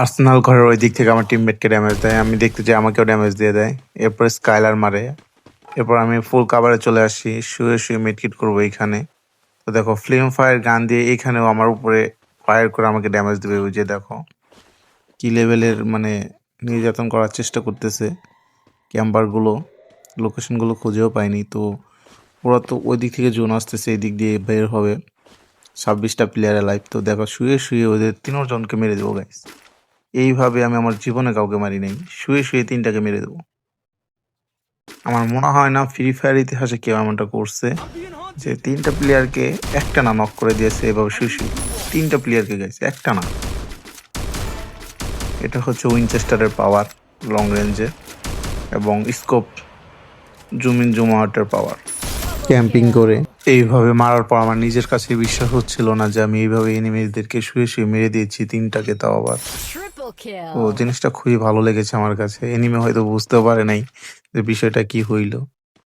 Arsenal ঘরের ওই দিক থেকে আমার টিমমেটকে ড্যামেজ দেয়। আমি দেখতে চাই আমাকেও ড্যামেজ দিয়ে দেয়। এরপর স্কাইলার মারে। এরপর আমি ফুল কাভারে চলে আসি। শুয়ে শুয়ে মিটকিট করব এইখানে। তো দেখো ফ্লেম ফায়ার গান দিয়ে এইখানেও আমার উপরে ফায়ার করে আমাকে ড্যামেজ দেবে। ওই যে দেখো, কি লেভেলের মানে নির্যাতন করার চেষ্টা করতেছে ক্যাম্পারগুলো লোকেশনগুলো খুঁজেও পাইনি। তো ওরা তো ওই দিক থেকে জোন আসতেছে, এই দিক দিয়ে বের হবে। ছাব্বিশটা প্লেয়ারের লাইফ তো দেখো, শুয়ে শুয়ে ওদের তিনজনকে মেরে দেবো গাইস এইভাবে আমি আমার জীবনে কাউকে মারি নাই। শুয়ে শুয়ে তিনটাকে মেরে দেবো। আমার মনে হয় না ফ্রি ফায়ার ইতিহাসে কেউ এমনটা করছে যে তিনটা প্লেয়ারকে একটা না নক করে দিয়েছে এভাবে শুয়ে শুয়ে। তিনটা প্লেয়ারকে গেছে একটা না। এটা হচ্ছে উইনচেস্টারের পাওয়ার লং রেঞ্জে এবং স্কোপ জুম ইন জুম আউটের পাওয়ার ক্যাম্পিং করে। এইভাবে মারার পর আমার নিজের কাছে বিশ্বাস হচ্ছিল না যে আমি এইভাবে এনিমিদেরকে শুয়ে শুয়ে মেরে দিয়েছি তিনটাকে তাও আবার। ও জিনিসটা খুবই ভালো লেগেছে আমার কাছে। এনিমে হয়তো বুঝতেও পারে নাই যে বিষয়টা কি হইল।